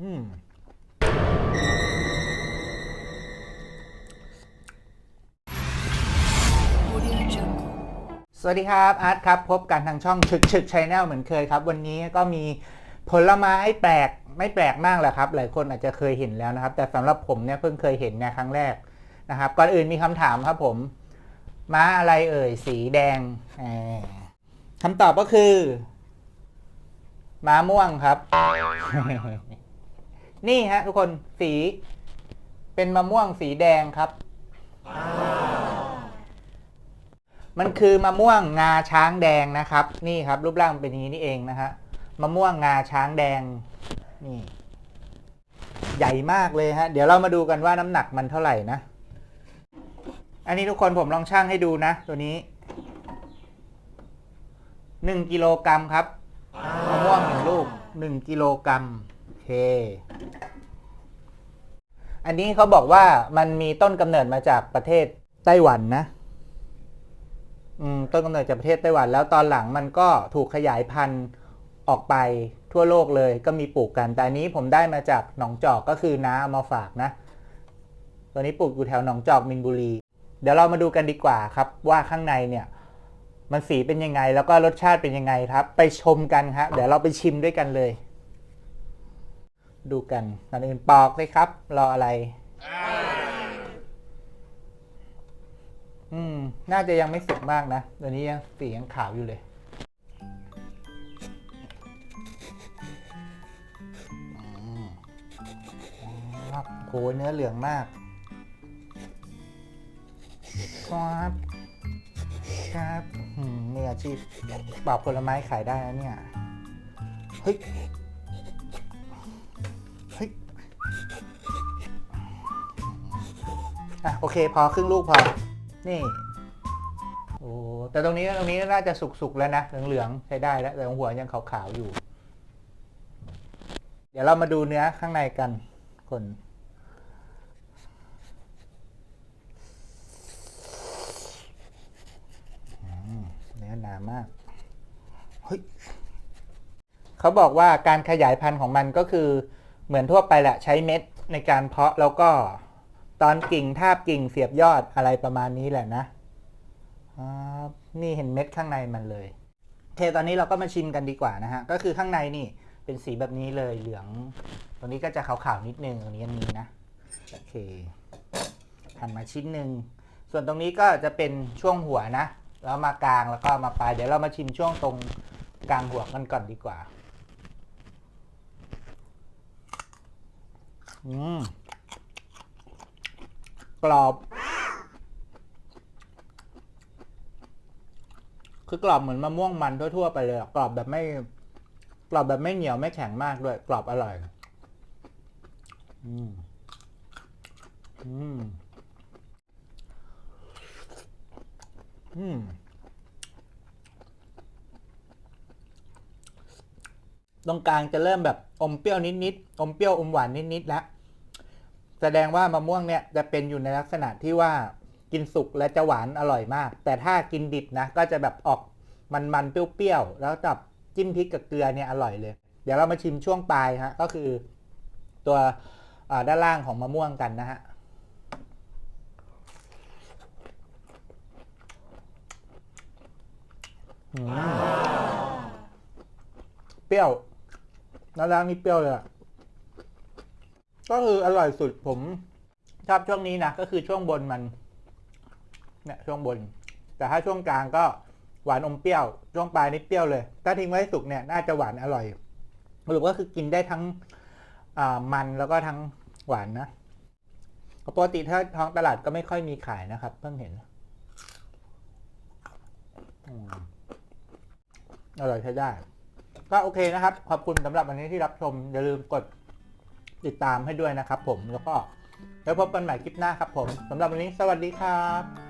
อืมสวัสดีครับ อาร์ตครับ พบกันทางช่องฉึกฉึกชแนลเหมือนเคยครับ วันนี้ก็มีผลไม้แปลกไม่แปลกมากแหละครับ หลายคนอาจจะเคยเห็นแล้วนะครับ แต่สำหรับผมเนี่ยเพิ่งเคยเห็นในครั้งแรกนะครับ ก่อนอื่นมีคำถามครับผม ม้าอะไรเอ่ย สีแดงแหมคำตอบก็คือ ม้าม่วงครับ นี่ฮะทุกคนสีเป็นมะม่วงสีแดงครับ มันคือมะม่วงงาช้างแดงนะครับ นี่ครับ รูปร่างเป็นอย่างนี้นี่เองนะฮะมะม่วงงาช้างแดงนี่ใหญ่มากเลยฮะ เดี๋ยวเรามาดูกันว่าน้ำหนักมันเท่าไหร่นะ อันนี้ทุกคนผมลองชั่งให้ดูนะ ตัวนี้หนึ่งกิโลกรัมครับมะม่วงหนึ่งลูกหนึ่งกิโลกรัมโอเคอันนี้เขาบอกว่ามันมีต้นกำเนิดมาจากประเทศไต้หวันนะ อืม ต้นกำเนิดจากประเทศไต้หวัน แล้วตอนหลังมันก็ถูกขยายพันธุ์ออกไปทั่วโลกเลยก็มีปลูกกัน แต่อันนี้ผมได้มาจากหนองจอกก็คือน้าเอามาฝากนะ ตัวนี้ปลูกอยู่แถวหนองจอกมินบุรี เดี๋ยวเรามาดูกันดีกว่าครับ ว่าข้างในเนี่ย มันสีเป็นยังไงแล้วก็รสชาติเป็นยังไงครับ ไปชมกันครับเดี๋ยวเราไปชิมด้วยกันเลย ดูกันก่อนอื่นปอกเลยครับ รออะไร อืม น่าจะยังไม่สุกมากนะตัวนี้ยังสียังขาวอยู่เลยอืมครับโหเนื้อเหลืองมากครับครับอืมนี่อาชีพปอกผลไม้ขายได้นะเนี่ย เฮ้ย อะโอเค พอครึ่งลูกพอ นี่โอ้แต่ตรงนี้ตรงนี้น่าจะสุกๆแล้วนะเหลืองๆใช้ได้แล้วแต่ตหัวยังขาวๆอยู่ เดี๋ยวเรามาดูเนื้อข้างในกันคนเนื้อหนามากเฮ้ยเขาบอกว่าการขยายพันธุ์ของมันก็คือเหมือนทั่วไปแหละใช้เม็ดในการเพาะแล้วก็ ตอนกิ่งทาบกิ่งเสียบยอดอะไรประมาณนี้แหละนะนี่เห็นเม็ดข้างในมันเลยเคตอนนี้เราก็มาชิมกันดีกว่านะฮะ ก็คือข้างในนี่เป็นสีแบบนี้เลยเหลือง ตรงนี้ก็จะขาวๆนิดนึงตรงนี้ยังมีนะ โอเคหั่นมาชิ้นหนึ่ง ส่วนตรงนี้ก็จะเป็นช่วงหัวนะ แล้วมากลางแล้วก็มาปลาย เดี๋ยวเรามาชิมช่วงตรงกลางหัวกันก่อนดีกว่า อืม กรอบ คือกรอบเหมือนมะม่วงมันทั่วๆไปเลยกรอบแบบไม่ กรอบแบบไม่เหนียวไม่แข็งมากด้วย กรอบอร่อย อืมอืมอืมตรงกลางจะเริ่มแบบอมเปรี้ยวนิดๆ อมเปรี้ยวอมหวานนิดๆแล้ว แสดงว่ามะม่วงเนี่ยจะเป็นอยู่ในลักษณะที่ว่ากินสุกและจะหวานอร่อยมาก แต่ถ้ากินดิบนะก็จะแบบออกมันๆเปรี้ยวๆแล้วกับจิ้มพริกกับเกลือเนี่ยอร่อยเลย เดี๋ยวเรามาชิมช่วงปลายฮะก็คือตัวด้านล่างของมะม่วงกันนะฮะเปรี้ยวน้ำล้างนี่เปรี้ยวเลยอะ ก็คืออร่อยสุดผมชอบช่วงนี้นะก็คือช่วงบนมันเนี่ยช่วงบน แต่ถ้าช่วงกลางก็หวานอมเปรี้ยว ช่วงปลายนี่เปรี้ยวเลย ถ้าทิ้งไว้สุกเนี่ยน่าจะหวานอร่อยสรุปก็คือกินได้ทั้งมันแล้วก็ทั้งหวานนะปกติถ้าท้องตลาดก็ไม่ค่อยมีขายนะครับ เพิ่งเห็นอืมอร่อยใช้ได้ ก็โอเคนะครับ ขอบคุณสำหรับวันนี้ที่รับชม อย่าลืมกด ติดตามให้ด้วยนะครับผมแล้วก็แล้วพบกันใหม่คลิปหน้าครับผมสำหรับวันนี้สวัสดีครับ